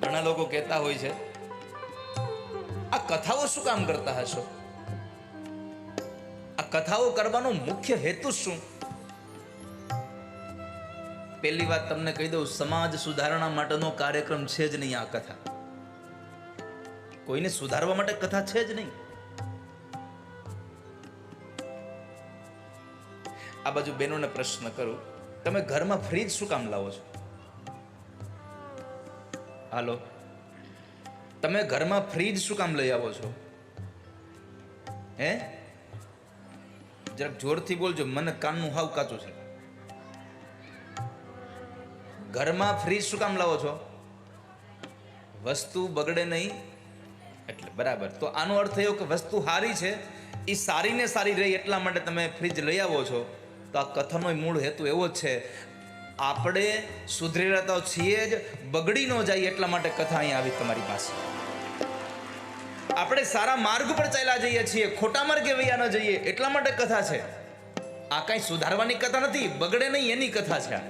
ઘણા લોકો કહેતા હોય છે, આ કથાઓ શું કામ કરતા હશો? આ કથાઓ કરવાનો મુખ્ય હેતુ શું? પહેલી વાત તમને કહી દઉં, સમાજ સુધારણા માટેનો કાર્યક્રમ છે જ નહીં આ કથા. કોઈને સુધારવા માટે કથા છે જ નહીં. આ બાજુ બહેનોને પ્રશ્ન કરું, તમે ઘરમાં ફ્રીજ શું કામ લાવો છો? હાલો. તમે ઘરમાં ફ્રીજ શું કામ લઈ આવો છો? હે? જરાક જોરથી બોલજો, મને કાનનું હાવ કાચું છે. ઘરમાં ફ્રીજ શું કામ લાવો છો? વસ્તુ બગડે નહીં. એટલે બરાબર. તો આનો અર્થ એવો કે વસ્તુ સારી છે એ સારી ને સારી રહી એટલા માટે તમે ફ્રીજ લઈ આવો છો. તો આ કથાનો મૂળ હેતુ એવો જ છે. આપણે સુધરેલા તો છીએ જ, બગડી ન જાય એટલા માટે કથા અહીં આવી તમારી પાસે. આપણે સારા માર્ગ પર ચાલ્યા જઈએ છીએ, ખોટા માર્ગે વૈયા ન જઈએ, એટલા માટે કથા છે. આ કાંઈ સુધારવાની કથા નથી, બગડે નહીં એની કથા છે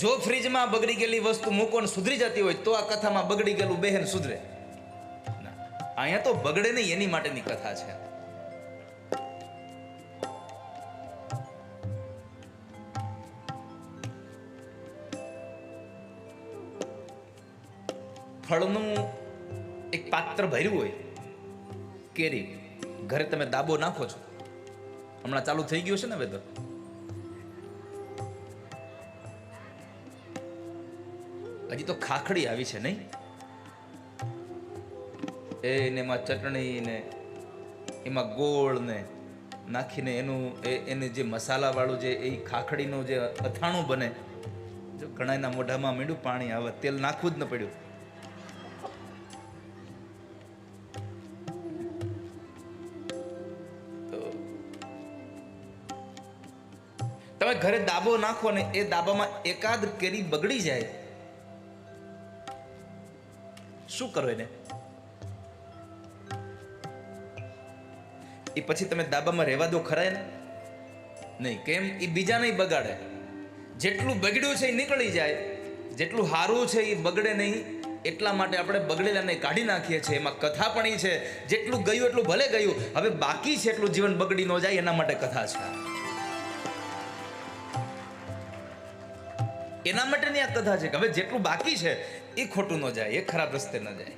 જો ફ્રીજમાં બગડી ગયેલી વસ્તુ મૂકો ને સુધરી જતી હોય, તો આ કથામાં બગડી ગયેલું બહેન સુધરે. અહીંયા તો બગડે નહીં એની માટેની કથા છે. ફળનું એક પાત્ર ભર્યું હોય, કેરી, ઘરે તમે દાબો નાખો છો. હમણાં ચાલુ થઈ ગયું છે ને તો હજી તો ખાખડી આવી છે નહીં? એ ને એમાં ચટણી ને એમાં ગોળ ને નાખીને એનું એ એને જે મસાલાવાળું જે એ ખાખડીનું જે અથાણું બને, જો ઘણાના મોઢામાં મીંડું પાણી આવે, તેલ નાખવું જ ન પડ્યું. ઘરે દાબો નાખો ને એ દાબામાં એકાદ કેરી બગડી જાય. શું કરો એને? એ પછી તમે દાબામાં રહેવા દો ખરા એને? નહીં, કેમ? એ બીજા નહીં બગાડે. જેટલું બગડ્યું છે એ નીકળી જાય. જેટલું સારું છે એ બગડે નહીં. એટલા માટે આપણે બગડેલાને કાઢી નાખીએ છીએ. એમાં કથા પણ એ છે. જેટલું ગયું એટલું ભલે ગયું. હવે બાકી છે એટલું જીવન બગડી ન જાય એના માટે કથા છે. કથા છે કે હવે જેટલું બાકી છે, એ ખોટું ન જાય, એ ખરાબ રસ્તે ન જાય.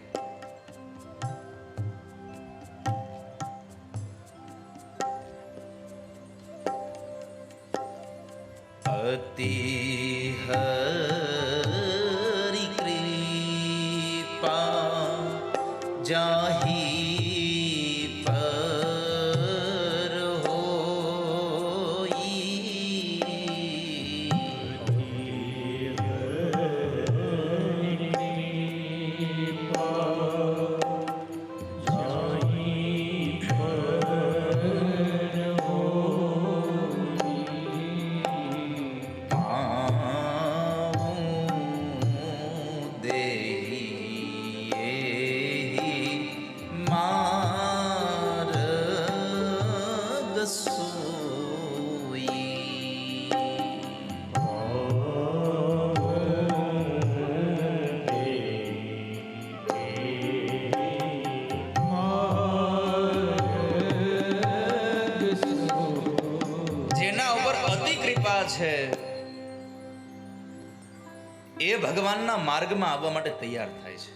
કૃપા છે. એ ભગવાનના માર્ગમાં આવવા માટે તૈયાર થાય છે.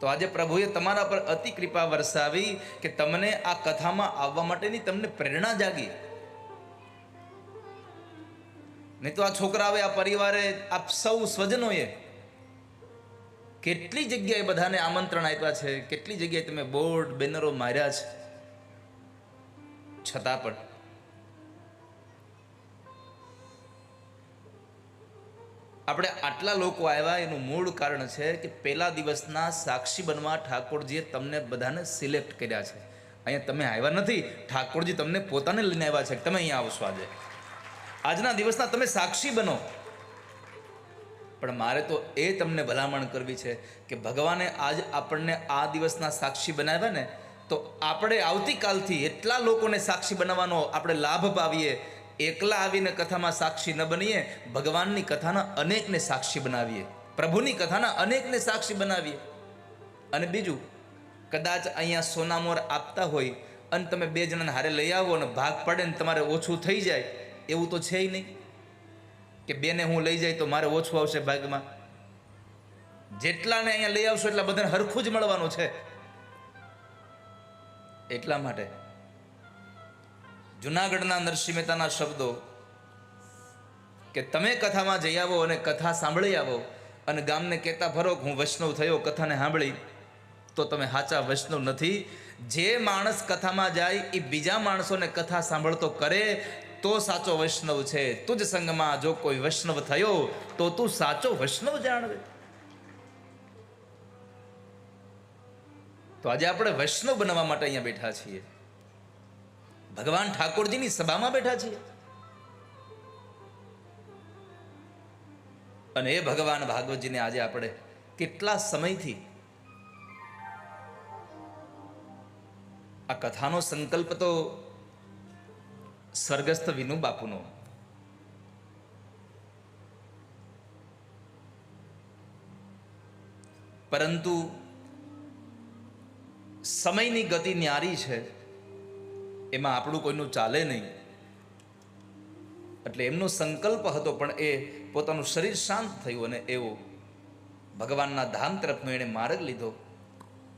તો આજે પ્રભુએ તમારા પર અતિ કૃપા વરસાવી કે તમને આ કથામાં આવવા માટેની તમને પ્રેરણા જાગી. નહીં તો આ છોકરાઓએ, આ પરિવારે, આપ સૌ સ્વજનોએ કેટલી જગ્યાએ બધાને આમંત્રણ આપ્યા છે? કેટલી જગ્યાએ તમે બોર્ડ, બેનરો માર્યા છે? છતાં પણ આપણે આટલા લોકો આવ્યા, એનું મૂળ કારણ છે કે પહેલા દિવસના સાક્ષી બનવા ઠાકોરજીએ તમને બધાને સિલેક્ટ કર્યા છે. અહીંયા તમે આવ્યા નથી, ઠાકોરજી તમને પોતાને લઈને આવ્યા છે. તમે અહીંયા આવશો આજે. આજના દિવસના તમે સાક્ષી બનો. પણ મારે તો એ તમને ભલામણ કરવી છે કે ભગવાને આજ આપણને આ દિવસના સાક્ષી બનાવ્યા ને, તો આપણે આવતીકાલથી એટલા લોકોને સાક્ષી બનાવવાનો આપણે લાભ પાવીએ એકલા આવીને કથામાં સાક્ષી ન બનીએ, ભગવાનની કથાના અનેકને સાક્ષી બનાવીએ, પ્રભુની કથાના અનેકને સાક્ષી બનાવીએ. અને બીજું, કદાચ અહીંયા સોનામોર આપતા હોય અને તમે બે જણાને હારે લઈ આવો અને ભાગ પડે ને તમારે ઓછું થઈ જાય, એવું તો છે નહીં. કે બેને હું લઈ જાય તો મારે ઓછું આવશે ભાગમાં? જેટલાને અહીંયા લઈ આવશો એટલા બધાને હરખું જ મળવાનું છે. એટલા માટે જુનાગઢના નરસિંહ મહેતાના શબ્દો કે તમે કથામાં જઈ આવો અને કથા સાંભળી આવો અને ગામને કહેતા કે હું વૈષ્ણવ થયો, કથાને સાંભળી, તો તમે સાચા વૈષ્ણવ નથી. જે માણસ કથામાં જાય, એ બીજા માણસોને કથા સાંભળતો કરે, તો સાચો વૈષ્ણવ છે. તુજ સંગમાં જો કોઈ વૈષ્ણવ થયો, તો તું સાચો વૈષ્ણવ જાણવે. તો આજે આપણે વૈષ્ણવ બનવા માટે અહીંયા બેઠા છીએ. ભગવાન ઠાકોરજીની સભામાં બેઠા છીએ. અને એ ભગવાન ભાગવતજીને આજે આપણે કેટલા સમયથી આ કથાનો સંકલ્પ તો સ્વર્ગસ્થ વિનુ બાપુનો. પરંતુ સમયની ગતિ ન્યારી છે. એમાં આપણું કોઈનું ચાલે નહીં. એટલે એમનો સંકલ્પ હતો, પણ એ પોતાનું શરીર શાંત થયું અને એવો ભગવાનના ધામ તરફનો એણે માર્ગ લીધો.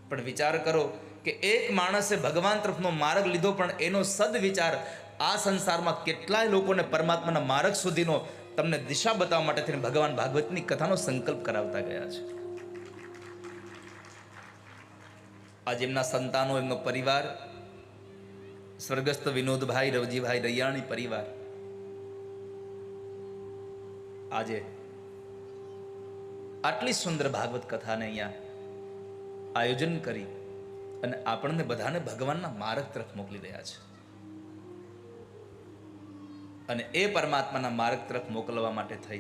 પણ વિચાર કરો કે એક માણસે ભગવાન તરફનો માર્ગ લીધો, પણ એનો સદવિચાર આ સંસારમાં કેટલાય લોકોને પરમાત્માના માર્ગ સુધીનો તમને દિશા બતાવવા માટે થઈને ભગવાન ભાગવતની કથાનો સંકલ્પ કરાવતા ગયા છે. આજે એમના સંતાનો, એમનો પરિવાર સ્વર્ગસ્થ વિનોદભાઈ, રવજીભાઈ રૈયાણી પરિવાર. આજે આટલી સુંદર ભાગવત કથાને અહીંયા આયોજન કરી અને આપણને બધાને ભગવાનના માર્ગ તરફ મોકલી રહ્યા છે. અને એ પરમાત્માના માર્ગ તરફ મોકલવા માટે થઈ.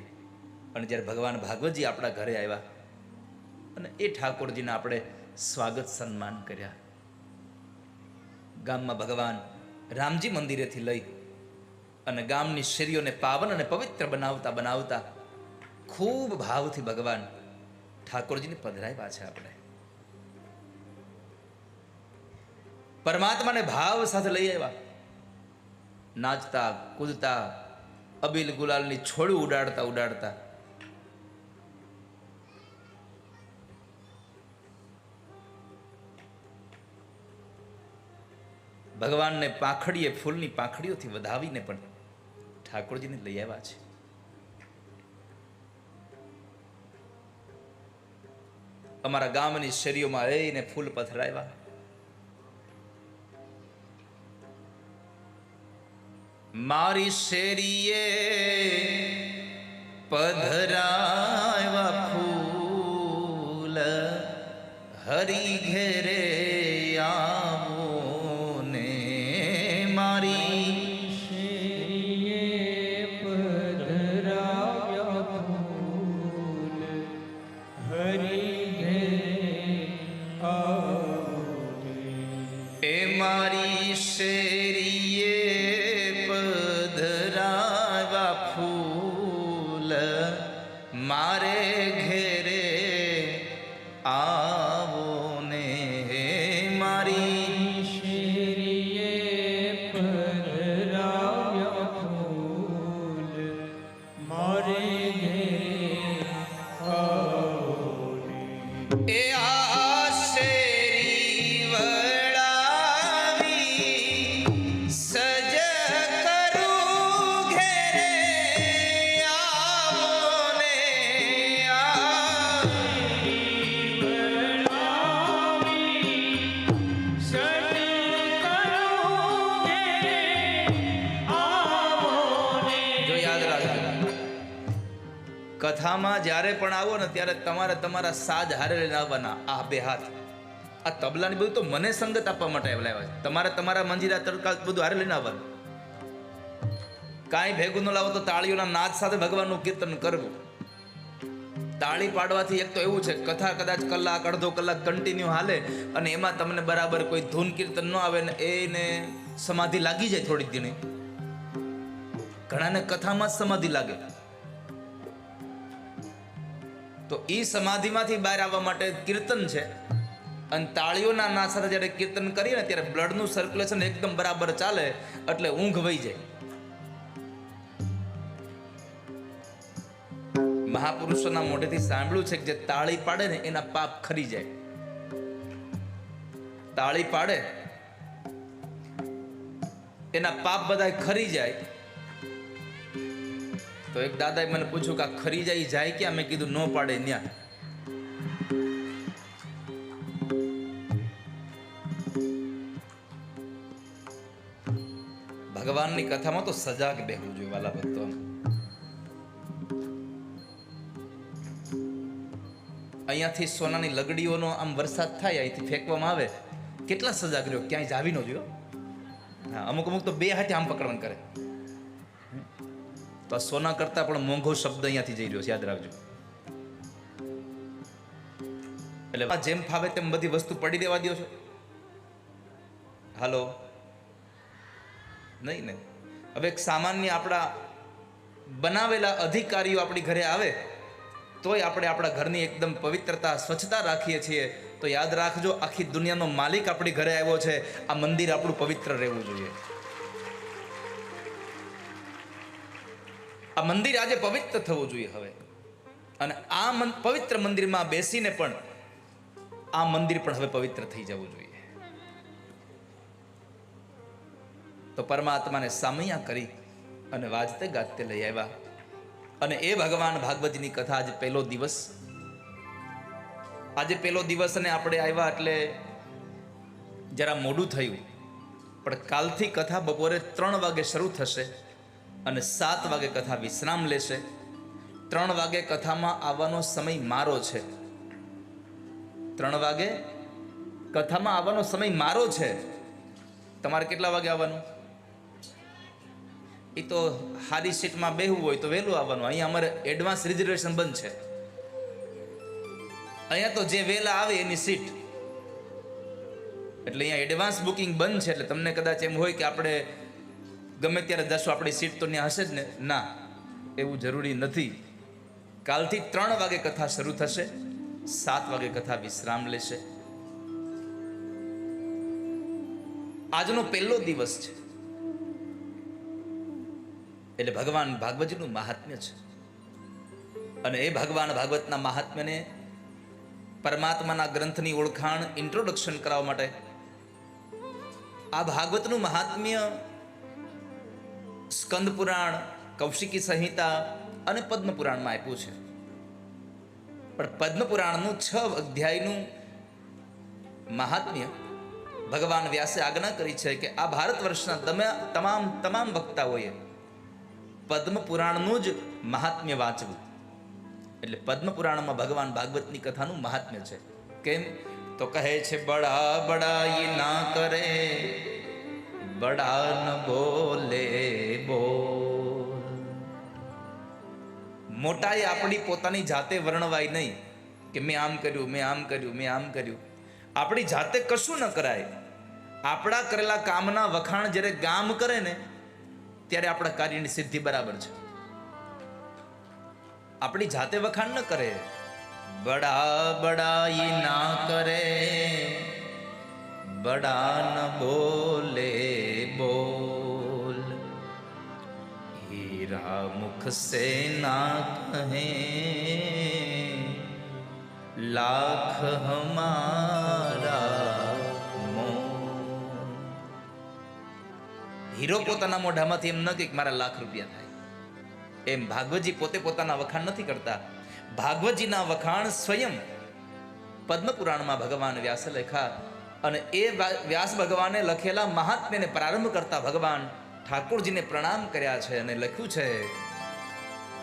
અને જ્યારે ભગવાન ભાગવતજી આપણા ઘરે આવ્યા અને એ ઠાકોરજીને આપણે સ્વાગત સન્માન કર્યા. ગામમાં ભગવાન રામજી મંદિરેથી લઈ અને ગામની શેરીઓને પાવન અને પવિત્ર બનાવતા બનાવતા ખૂબ ભાવથી ભગવાન ઠાકોરજીને પધરાવ્યા છે આપણે. પરમાત્માને ભાવ સાથે લઈ આવ્યા. નાચતા, કૂદતા, અબીલ ગુલાલની છોડું ઉડાડતા ઉડાડતા ભગવાનને પાંખડીએ, ફૂલની પાંખડીઓથી વધાવીને પણ ઠાકોરજીને લઈ આવ્યા છે. અમારા ગામની શેરીઓમાં રહીને ફૂલ પથરાવ્યા. મારી શેરીએ પધરાવ્યા ફૂલ હરી ઘેરે પધરાવ્યા ફૂલ જ્યારે પણ આવો ને ત્યારે તમારે તમારા સાજ હારે લઈને આવવાના આ બે હાથ. આ તબલાની બધું તો મને સંગત આપવા માટે લાવ્યા છે તમારે તમારા મંજીરા તડકા બધું હારે લઈને આવવાનું કાંઈ ભેગું ન લાવો તો તાળીઓના નાદ સાથે ભગવાનનું કીર્તન કરવું. તાળી પાડવાથી એક તો એવું છે, કથા કદાચ કલાક, અડધો કલાક કન્ટિન્યુ હાલે અને એમાં તમને બરાબર કોઈ ધૂન કીર્તન ન આવે ને એને સમાધિ લાગી જાય થોડીક દિને. ઘણાને કથામાં જ સમાધિ લાગે. તો એ સમાધિમાંથી બહાર આવવા માટે કીર્તન છે. અને તાળીઓના ના સાથે જ્યારે કીર્તન કરીએ ને ત્યારે બ્લડનું સર્ક્યુલેશન એકદમ બરાબર ચાલે એટલે ઊંઘ વહી જાય. મહાપુરુષોના મોઢેથી સાંભળ્યું છે કે જે તાળી પાડે ને એના પાપ ખરી જાય. તાળી પાડે, એના પાપ બધા ખરી જાય. તો એક દાદાએ મને પૂછ્યું કે આ ખરી જાય, ઈ જાય ક્યાં? મેં કીધું, ન પાડે ત્યાં ભગવાનની કથામાં તો સજાગ બેહવું જોઈએ, વાલા ભક્તો અહીંયાથી સોનાની લગડીઓનો આમ વરસાદ થાય, અહીંથી ફેંકવામાં આવે. કેટલા સજાગ રહ્યો? ક્યાંય જાવી ન જોયો? હા અમુક અમુક તો બે હાથે આમ પકડવાનું કરે. તો આ સોના કરતા પણ મોંઘો શબ્દ અહીંયાથી જઈ રહ્યો છે, યાદ રાખજો. એટલે જેમ ફાવે તેમ બધી વસ્તુ પડી દેવા દો છો. હાલો. નહીં ને હવે એક સામાન્ય આપણા બનાવેલા અધિકારીઓ આપણી ઘરે આવે, તોય આપણે આપણા ઘરની એકદમ પવિત્રતા, સ્વચ્છતા રાખીએ છીએ. તો યાદ રાખજો, આખી દુનિયાનો માલિક આપણી ઘરે આવ્યો છે. આ મંદિર આપણું પવિત્ર રહેવું જોઈએ. આ મંદિર આજે પવિત્ર થવું જોઈએ હવે. અને આ પવિત્ર મંદિરમાં બેસીને પણ આ મંદિર પણ હવે પવિત્ર થઈ જવું જોઈએ. તો પરમાત્માને સામૈયા કરી અને વાજતે ગાજતે લઈ આવ્યા. અને એ ભગવાન ભાગવતજીની કથા આજે પહેલો દિવસ. આજે પહેલો દિવસ અને આપણે આવ્યા એટલે જરા મોડું થયું. પણ કાલથી કથા બપોરે ત્રણ વાગે શરૂ થશે. અને સાત વાગે કથા વિશ્રામ લેશે. ત્રણ વાગે કથામાં આવવાનો સમય મારો છે. ત્રણ વાગે કથામાં આવવાનો સમય મારો છે. તમારે કેટલા વાગે આવવાનું? એ તો હારી સીટમાં બેહવું હોય તો વહેલું આવવાનું. અહીંયા અમારે એડવાન્સ રિઝર્વેશન બંધ છે. અહીંયા તો જે વહેલા આવે એની સીટ. એટલે અહીંયા એડવાન્સ બુકિંગ બંધ છે, એટલે તમને કદાચ એમ હોય કે આપણે ગમે ત્યારે જશું, આપણી સીટ તો ત્યાં હશે જ ને? ના, એવું જરૂરી નથી. કાલથી ત્રણ વાગે કથા શરૂ થશે, સાત વાગે કથા વિશ્રામ લેશે. આજનો પહેલો દિવસ છે. એટલે ભગવાન ભાગવતજીનું મહાત્મ્ય છે. અને એ ભગવાન ભાગવતના મહાત્મ્યને પરમાત્માના ગ્રંથની ઓળખાણ ઇન્ટ્રોડક્શન કરાવવા માટે આ ભાગવતનું મહાત્મ્ય સ્કંદ પુરાણ કૌશિકી સંહિતા અને પદ્મ પુરાણમાં આપ્યું છે. પણ પદ્મ પુરાણનું છ અધ્યાયનું મહાત્મ્ય ભગવાન વ્યાસે આજ્ઞા કરી છે કે આ ભારત વર્ષના તમે તમામ તમામ વક્તાઓએ પદ્મ પુરાણનું જ મહાત્મ્ય વાંચવું. એટલે પદ્મ પુરાણમાં ભગવાન ભાગવતની કથાનું મહાત્મ્ય છે. કેમ? તો કહે છે બડા બડાઈ ના કરે બડા ન બોલે બોલ. મોટાએ આપણી પોતાની જાતે વર્ણવાય નહીં કે મેં આમ કર્યું, મેં આમ કર્યું, મેં આમ કર્યું. આપણી જાતે કશું ન કરાય. આપણા કરેલા કામના વખાણ જ્યારે ગામ કરે ને, ત્યારે આપણા કાર્યની સિદ્ધિ બરાબર છે. આપણી જાતે વખાણ ન કરે. બડા બડાઈ ના કરે. બડા ન બોલે બોલ हीरा मुख से ना कहे लाख हमारा मोल હીરો પોતાના મોઢામાંથી એમ ન કે મારા લાખ રૂપિયા થાય એમ ભાગવતજી પોતે પોતાના વખાણ નથી કરતા ભાગવતજીના વખાણ સ્વયં પદ્મ પુરાણમાં ભગવાન વ્યાસે લખ્યા અને એ વ્યાસ ભગવાને લખેલા મહાત્મ્યને પ્રારંભ કરતા ભગવાન ઠાકોરજીને પ્રણામ કર્યા છે અને લખ્યું છે,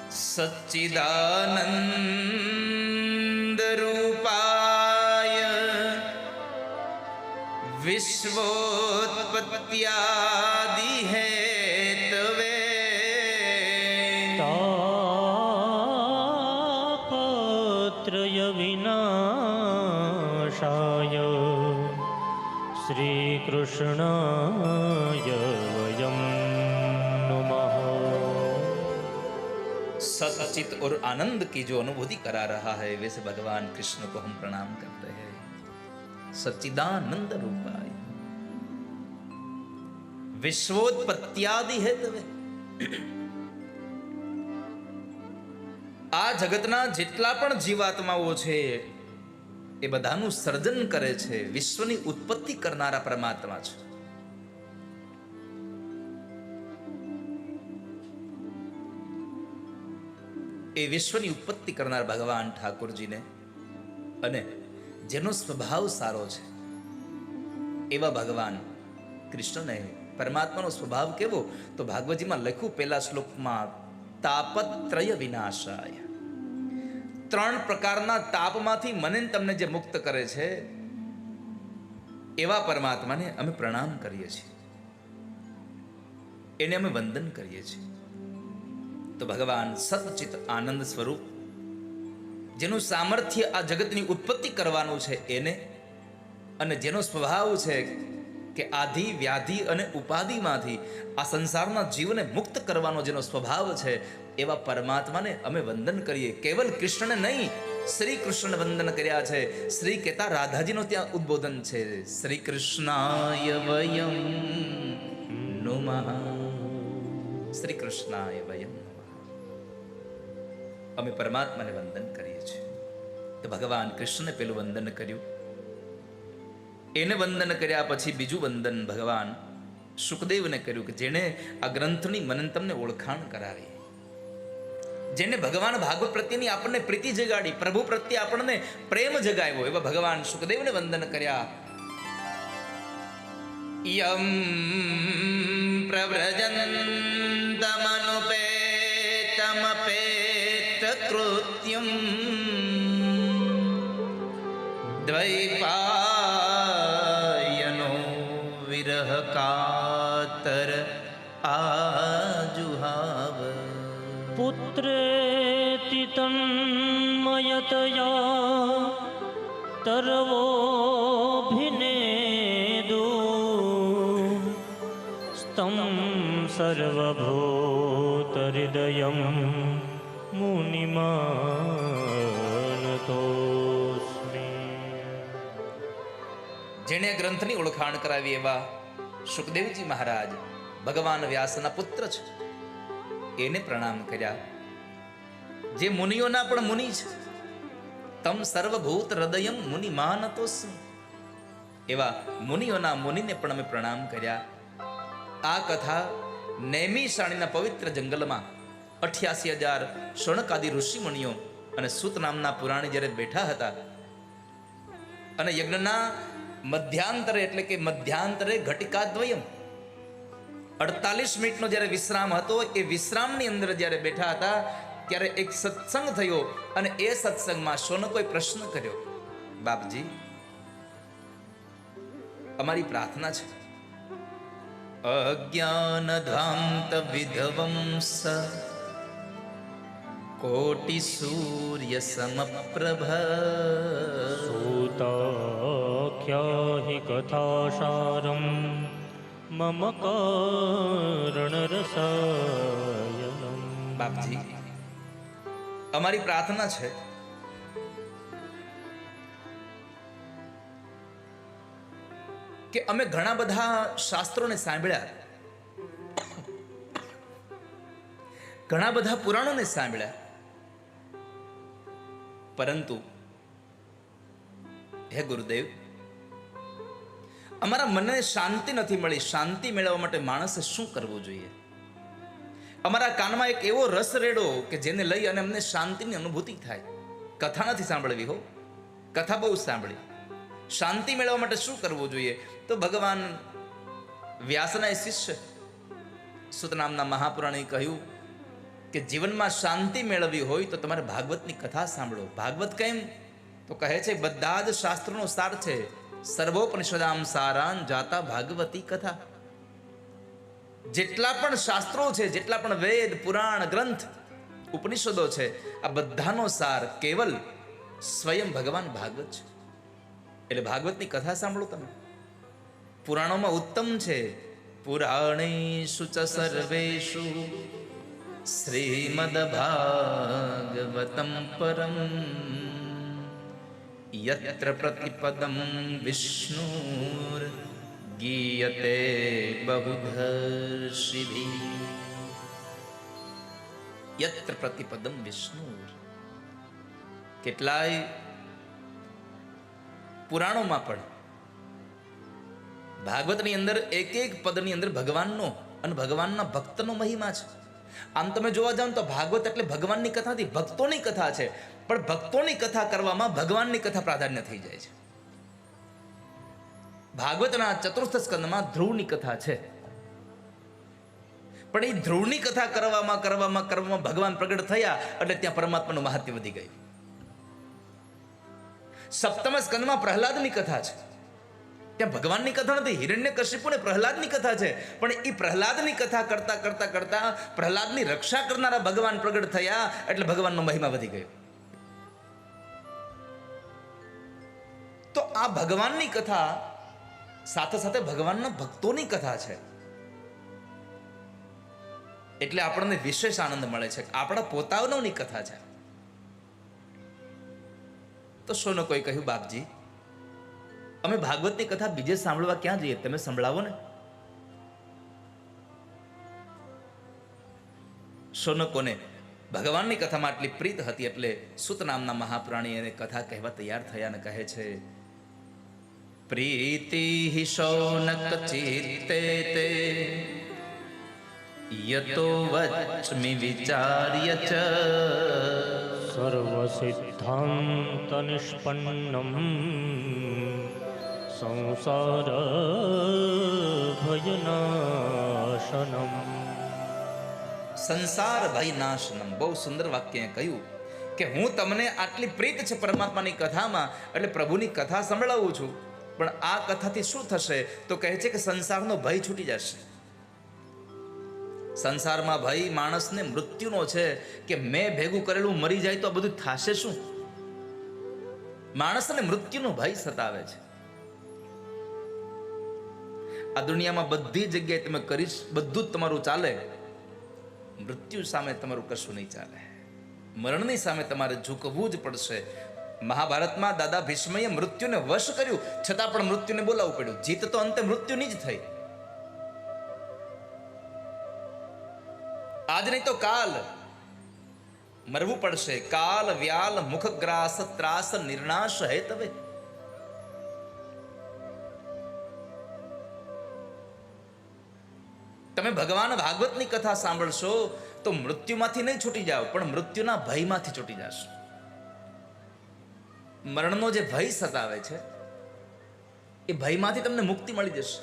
સચ્ચિદાનંદ રૂપાય વિશ્વોત્પત્યાદિ श्रीकृष्णाय वयं नुमः सचित और आनंद की जो अनुभूति करा रहा है वैसे भगवान कृष्ण को हम प्रणाम करते हैं सच्चिदानंद रूपाय વિશ્વોત્પત્યાદિ હેતવે આ જગતના જેટલા પણ જીવાત્માઓ છે એ બધાનું સર્જન કરે છે, વિશ્વની ઉત્પત્તિ કરનારા પરમાત્મા છે. એ વિશ્વની ઉત્પત્તિ કરનાર ભગવાન ઠાકોરજીને અને જેનો સ્વભાવ સારો છે, એવા ભગવાન કૃષ્ણને પરમાત્માનો સ્વભાવ કેવો? તો ભાગવતજીમાં લખ્યું, પહેલા શ્લોકમાં, તાપત્રય વિનાશાય. ત્રણ પ્રકારના તાપમાંથી મને તમને જે મુક્ત કરે છે, એવા પરમાત્માને અમે પ્રણામ કરીએ છીએ. એને અમે વંદન કરીએ છીએ. તો ભગવાન સતચિત આનંદ સ્વરૂપ, જેનું સામર્થ્ય આ જગતની ઉત્પત્તિ કરવાનું છે એને, અને જેનો સ્વભાવ છે કે આધિ, વ્યાધિ અને ઉપાધિમાંથી આ સંસારના જીવને મુક્ત કરવાનો જેનો સ્વભાવ છે એવા પરમાત્માને અમે વંદન કરીએ. કેવલ કૃષ્ણને નહીં શ્રી કૃષ્ણ વંદન કર્યા છે. શ્રી કહેતા રાધાજીનો ત્યાં ઉદ્બોધન છે. શ્રી કૃષ્ણાય વયમ નુમઃ. શ્રી કૃષ્ણાય વયમ અમે પરમાત્માને વંદન કરીએ છીએ. તો ભગવાન કૃષ્ણને પેલું વંદન કર્યું. એને વંદન કર્યા પછી બીજું વંદન ભગવાન સુખદેવને કર્યું કે જેણે આ ગ્રંથની મનન તમને ઓળખાણ કરાવી. જેને ભગવાન ભાગવત પ્રત્યેની આપણને પ્રીતિ જગાડી, પ્રભુ પ્રત્યે આપણને પ્રેમ જગાવ્યો, એવા ભગવાન સુખદેવને વંદન કર્યા. યમ પ્રવ્રજન તર્વોభిનેદુ સર્વભૂત હૃદય મુનિમાનતોસ્મિ જેણે ગ્રંથની ઓળખાણ કરાવી એવા સુખદેવજી મહારાજ, ભગવાન વ્યાસના પુત્ર છે. એને પ્રણામ કર્યા. જે મુનિઓના પણ મુનિ છે. તમ સર્વભૂત હૃદયમ મુનિ માનતોસ્મિ. એવા મુનિઓના મુનિને પણ અમે પ્રણામ કર્યા. આ કથા નૈમિષાણીના પવિત્ર જંગલમાં અઠ્યાસી હજાર શણકાદી ઋષિમુનિઓ અને સુત નામના પુરાણી જ્યારે બેઠા હતા અને યજ્ઞના મધ્યાંતરે એટલે કે મધ્યાંતરે ઘટિકાદ્વયમ અડતાલીસ મિનિટનો જ્યારે વિશ્રામ હતો એ વિશ્રામની અંદર જ્યારે બેઠા હતા ત્યારે એક સત્સંગ થયો અને એ સત્સંગમાં સોનો કોઈ પ્રશ્ન કર્યો બાપજી અમારી પ્રાર્થના છે. અજ્ઞાન ધામત વિધવંસ કોટી સૂર્ય સમપ્રભ. સૂતાખ્યાહિ કથાસારમ મમ કારણરસાયનમ બાપજી અમારી પ્રાર્થના છે. કે અમે ઘણા બધા શાસ્ત્રોને સાંભળ્યા. ઘણા બધા પુરાણોને સાંભળ્યા. પરંતુ હે ગુરુદેવ, અમારા મનને શાંતિ નથી મળી. શાંતિ મેળવવા માટે માણસે શું કરવું જોઈએ? અમારા કાનમાં એક એવો રસ રેડો કે જેને લઈ અને અમને શાંતિની અનુભૂતિ થાય. કથા નથી સાંભળવી હો. કથા બહુ સાંભળી. શાંતિ મેળવવા માટે શું કરવું જોઈએ? તો ભગવાન વ્યાસના શિષ્ય સુતનામના મહાપુરાણે કહ્યું કે જીવનમાં શાંતિ મેળવવી હોય તો તમારે ભાગવતની કથા સાંભળો. ભાગવત કેમ? તો કહે છે બધા જ શાસ્ત્રોનો સાર છે. સર્વોપનિષદામ સારાન જાતા ભાગવતી કથા. જેટલા પણ શાસ્ત્રો છે, જેટલા પણ વેદ, પુરાણ, ગ્રંથ, ઉપનિષદો છે, આ બધાનો સાર કેવલ સ્વયં ભગવાન ભાગવત છે. એટલે ભાગવતની કથા સાંભળો તમે. પુરાણોમાં ઉત્તમ છે પુરાણેશુ ચ સર્વેષુ શ્રીમદ્ભાગવતમ પરમ યત્ર પ્રતિપદમ વિષ્ણુર ગીયતે બહુધર્ષિભી યત્ર પ્રતિપદમ વિષ્ણુ કેટલાય પુરાણોમાં પણ ભાગવતની અંદર એક એક પદની અંદર ભગવાનનો અને ભગવાનના ભક્તનો મહિમા છે. આમ તમે જોવા જાઓ તો ભાગવત એટલે ભગવાનની કથા નથી ભક્તોની કથા છે. પણ ભક્તોની કથા કરવામાં ભગવાનની કથા પ્રાધાન્ય થઈ જાય છે. ભાગવતના ચતુર્થ સ્કંદમાં ધ્રુવની કથા છે. પણ એ ધ્રુવની કથા કરવામાં કરવામાં કરવામાં ભગવાન પ્રગટ થયા એટલે ત્યાં પરમાત્માનું મહાત્મ્ય વધી ગયું. સપ્તમ સ્કંદમાં પ્રહલાદની કથા છે. ત્યાં ભગવાનની કથા નથી હિરણ્ય કશ્યપુ પ્રહલાદની કથા છે. પણ એ પ્રહલાદની કથા કરતા કરતા કરતા પ્રહલાદની રક્ષા કરનારા ભગવાન પ્રગટ થયા એટલે ભગવાનનો મહિમા વધી ગયો. તો આ ભગવાનની કથા સાથે સાથે ભગવાનના ભક્તોની કથા છે. એટલે આપણને વિશેષ આનંદ મળે છે આપણા પોતાનોની કથા છે. તો શોનો કોઈ કહ્યું, બાપજી, અમે ભાગવતની કથા બીજે સાંભળવા ક્યાં જઈએ? તમે સંભળાવો ને. શોનકોને ભગવાનની કથામાં આટલી પ્રીત હતી એટલે સુત નામના મહાપ્રાણી એને કથા કહેવા તૈયાર થયા અને કહે છે પ્રીતિ શૌનક ચિત્તે તે યતો વચ્મિ વિચાર્ય ચ સર્વસિદ્ધં તનિષ્પન્નમ સંસાર ભયનાશનમ સંસાર ભયનાશનમ બહુ સુંદર વાક્ય કહ્યું કે હું તમને આટલી પ્રીત છે પરમાત્માની કથામાં એટલે પ્રભુની કથા સંભળાવું છું. પણ આ કથાથી શું થશે? તો કહે છે કે સંસારનો ભય છૂટી જશે. સંસારમાં ભય માણસને મૃત્યુનો છે કે મેં ભેગું કરેલું મરી જાય તો આ બધું થશે શું? માણસને મૃત્યુનો ભય સતાવે છે. આ દુનિયામાં બધી જગ્યાએ તમે કરીશ, બધું જ તમારું ચાલે. મૃત્યુ સામે તમારું કશું નહીં ચાલે. મરણની સામે તમારે ઝૂકવું જ પડશે. મહાભારતમાં દાદા ભીષ્મએ મૃત્યુને વશ કર્યું, છતાં પણ મૃત્યુને બોલાવવું પડ્યું. જીત તો અંતે મૃત્યુની જ થઈ. આજ નહીં તો કાલ મરવું પડશે. કાલ, વ્યાલ, મુખગ્રાસ, ત્રાસ નિર્ણાશ હે તવે તમે ભગવાન ભાગવતની કથા સાંભળશો તો મૃત્યુમાંથી નહીં છૂટી જાઓ, પણ મૃત્યુના ભયમાંથી છૂટી જશો. મરણનો જે ભય સતાવે છે, એ ભયમાંથી તમને મુક્તિ મળી જશે.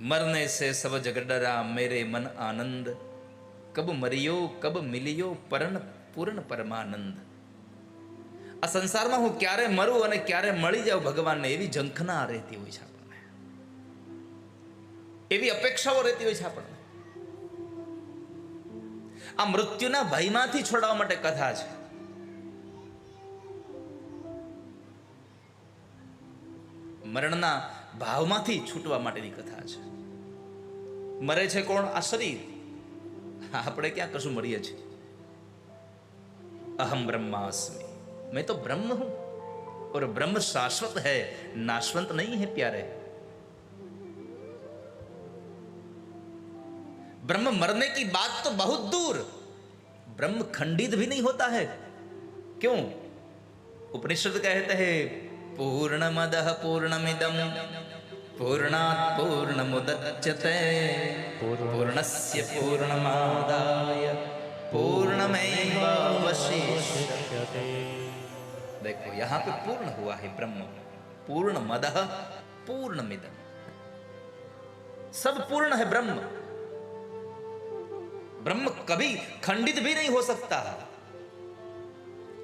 મરને સે સબ જગડરા મેરે મન આનંદ. કબ મરિયો, કબ મિલિયો પરણ પૂર્ણ પરમાનંદ. આ સંસારમાં હું ક્યારે મરું અને ક્યારે મળી જાઉં ભગવાનને એવી ઝંખના રહેતી હોય છે આપણને. એવી અપેક્ષાઓ રહેતી હોય છે આપણને. આ મૃત્યુના ભયમાંથી છોડાવવા માટે કથા છે. મરણના ભાવમાંથી છૂટવા માટેની કથા છે. મરે છે કોણ? આ શરીર. આપણે ક્યાં કશું મળીએ છીએ? અહમ બ્રહ્માસ્મી. મેં તો બ્રહ્મ હું. ઓર બ્રહ્મ શાશ્વત હૈ, નાશવંત નહીં હે પ્યારે. ब्रह्म मरने की बात तो बहुत दूर। ब्रह्म खंडित भी नहीं होता है। क्यों? उपनिषद कहते हैं पूर्ण पूर्णमद। पूर्णमिदम पूर्णात् पूर्णमुदच्यते। पूर्णस्य पूर्णमादाय। पूर्णमेवावशिष्यते। देखो, यहाँ पे पूर्ण हुआ है ब्रह्म। पूर्ण मद पूर्ण मिदम सब पूर्ण है ब्रह्म। ब्रह्म कभी खंडित भी नहीं हो सकता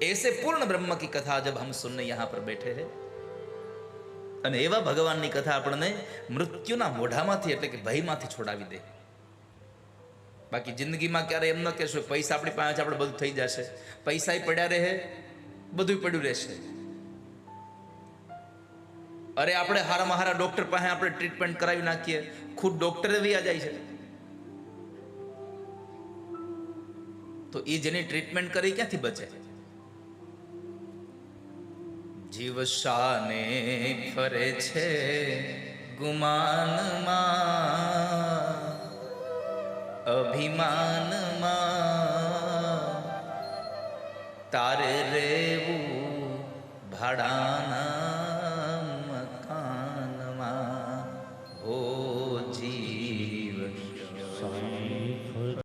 ऐसे पूर्ण ब्रह्म की कथा जब हम सुनने यहाँ पर बैठे हैं અને એવા ભગવાનની કથા આપણને મૃત્યુના મોઢામાંથી એટલે કે ભયમાંથી છોડાવી દે બાકી જિંદગીમાં ક્યારે એમ ન કહેશો પૈસા આપણી પાસે છે આપણે બધું થઈ જશે પૈસા પડ્યા રહે બધું પડ્યું રહેશે અરે આપણે હારામાં હારા ડોક્ટર પાસે આપણે ટ્રીટમેન્ટ કરાવી નાખીએ ખુદ ડોક્ટરે વ્યા જાય છે તો એ જેની ટ્રીટમેન્ટ કરી ક્યાંથી બચે? જીવ શાને ફરે છે ગુમાનમાં, અભિમાનમાં. તારે રેવું ભાડાના